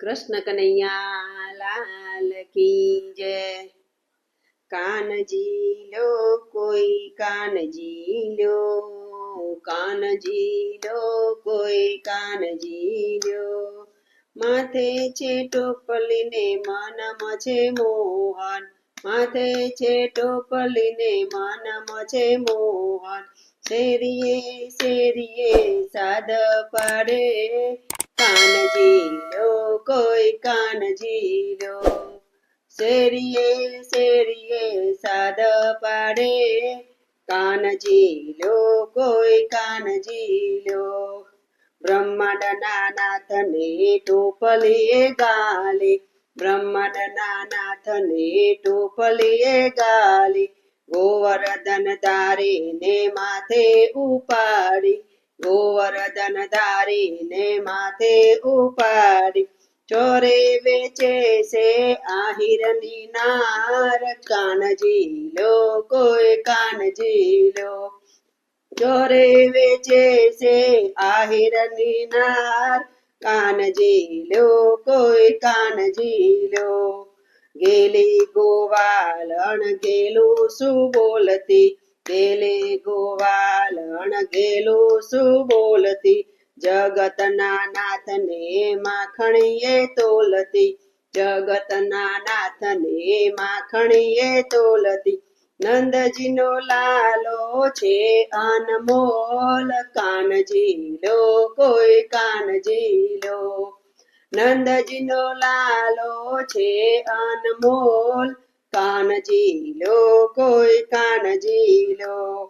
કૃષ્ણ કનૈયા લાલ કી જય. કાનજી લો, કોઈ કાનજી લો. કાનજી લો, કોઈ કાનજી લો. માથે છે ટોપલીને માનમાં છે મોહન. માથે છે ટોપલીને માનમાં છે મોહન. શેરીએ શેરીએ સાદ પાડે. કાનજી કોઈ કાનજી લો શેરીએ શેરીએ સાદ પાડે. કાનજી લો કોઈ કાનજી લો બ્રહ્માંડના નાથને ટોપલીએ ગાલી. બ્રહ્માંડના નાથને ટોપલીએ ગાલી. ગોવર્ધન ધારીને માથે ઉપાડી. ગોવર્ધન ધારીને માથે ઉપાડી. ચોરે વેચે છે આહિરની નાર. કાનજી લો કોઈ કાનજી લો ચોરે વેચે છે આહિરની નાર. કાનજી લો કોઈ કાનજી લો ગેલી ગોવાલણ ગેલું શું બોલતી? ગેલી ગોવાલણ ગેલું શું બોલતી? જગતના નાથને માખણીએ તોલતી જગતના નાથને માખણીએ તોલતી. નંદજીનો લાલો છે અનમોલ કાનજી લો કોઈ કાનજી લો નંદજીનો લાલો છે અનમોલ કાનજી લો કોઈ કાનજી લો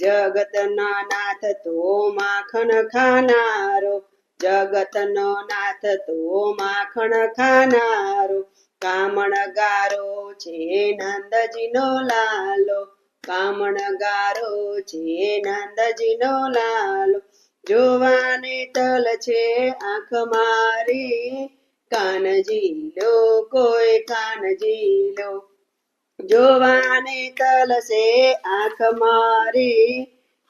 જગતના નાથ તો માખણ ખાનારો જગતનો નાથ તો માખણ ખાનારો. કામણગારો છે નંદજીનો લાલો, કામણગારો છે નંદજીનો લાલો. જોવાને તલ છે આંખ મારી કાનજી લો કોઈ કાનજી લો જોવાને કલશે આંખ મારી.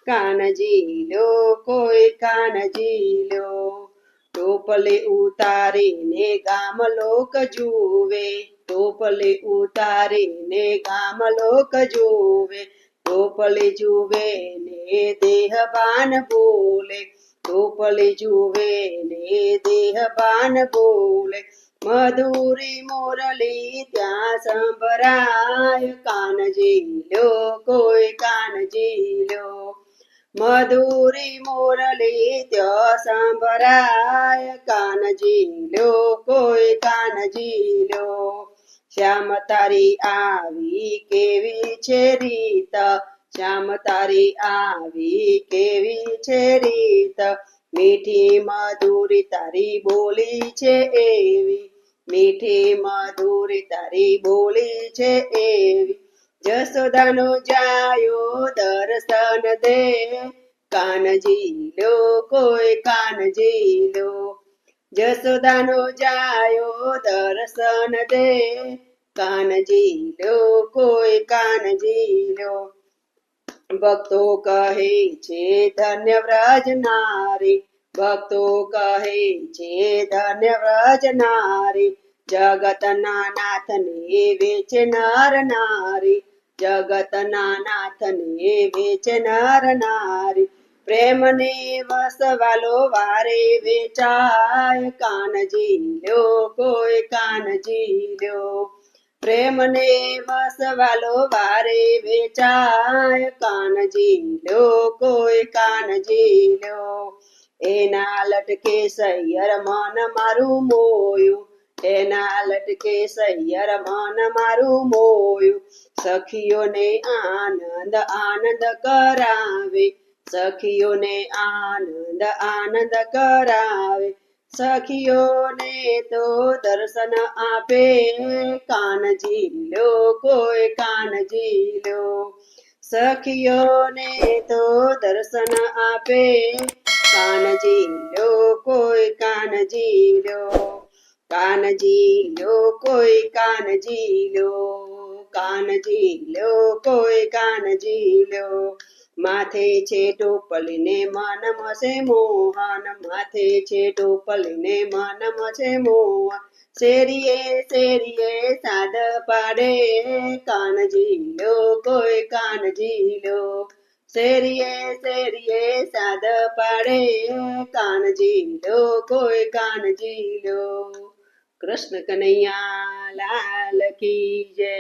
કાનજી લો કોઈ કાનજી લો ટોપલી ઉતારીને ગામ લોક જુવે. ટોપલી ઉતારીને ગામ લોક જુવે. ટોપલી જુવે ને દેહબાન બોલે. ટોપલી જુવે ને દેહબાન બોલે. મધુરી મોરલી ત્યાં સંભરાય કાનજી લો, કોઈ કાનજી લો. મધુરી મોરલી ત્યાં સંભરાય કાનજી લો, કોઈ કાનજી લો. શ્યામ તારી આવી કેવી છે રીત? શ્યામ તારી આવી કેવી છે રીત? મીઠી મધુરી તારી બોલી છે એવી. મીઠી મધુરી તારી બોલી છે એવી. જસોદાનો જાયો દર્શન દે. કાનજી લો, કોઈ કાનજી લો. જસોદાનો જાયો દર્શન દે. કાનજી લો, કોઈ કાનજી લો. ભક્તો કહે છે, ધન્ય વ્રજ નારી. ભક્તો કહે છે ધન્ય વ્રજ નારી જગતના નાથને વેચનાર નારી જગતના નાથને વેચનાર નારી, પ્રેમને વસવાલો વારે વેચાય કાનજી લ્યો, કોઈ કાનજી લો પ્રેમને વસવાલો વારે વેચાય કાનજી લ્યો, કોઈ કાનજી લો એના લટકે સૈયર મન મારું મોયું. એના લટકે સૈયર મન મારું મોયું. સખીઓને આનંદ આનંદ કરાવે. સખીઓને આનંદ આનંદ કરાવે. સખીઓને તો દર્શન આપે. કાનજી લો, કોઈ કાનજી લો. સખીઓને તો દર્શન આપે. કાનજી લો કોઈ કાનજી લો કાનજી લો કોઈ કાનજી લો કાનજી લો કોઈ કાનજી લો માથે છે ટોપલીને મનમ છે મોહન, માથે છે ટોપલીને મનમ છે મોહન. શેરીએ શેરીએ સાદ પાડે કાનજી લો કોઈ કાનજી લો શેરીએ શેરીએ સાદ પાડે. કાનજી લો કોઈ કાનજી લો કૃષ્ણ કનૈયા લાલ કી જય.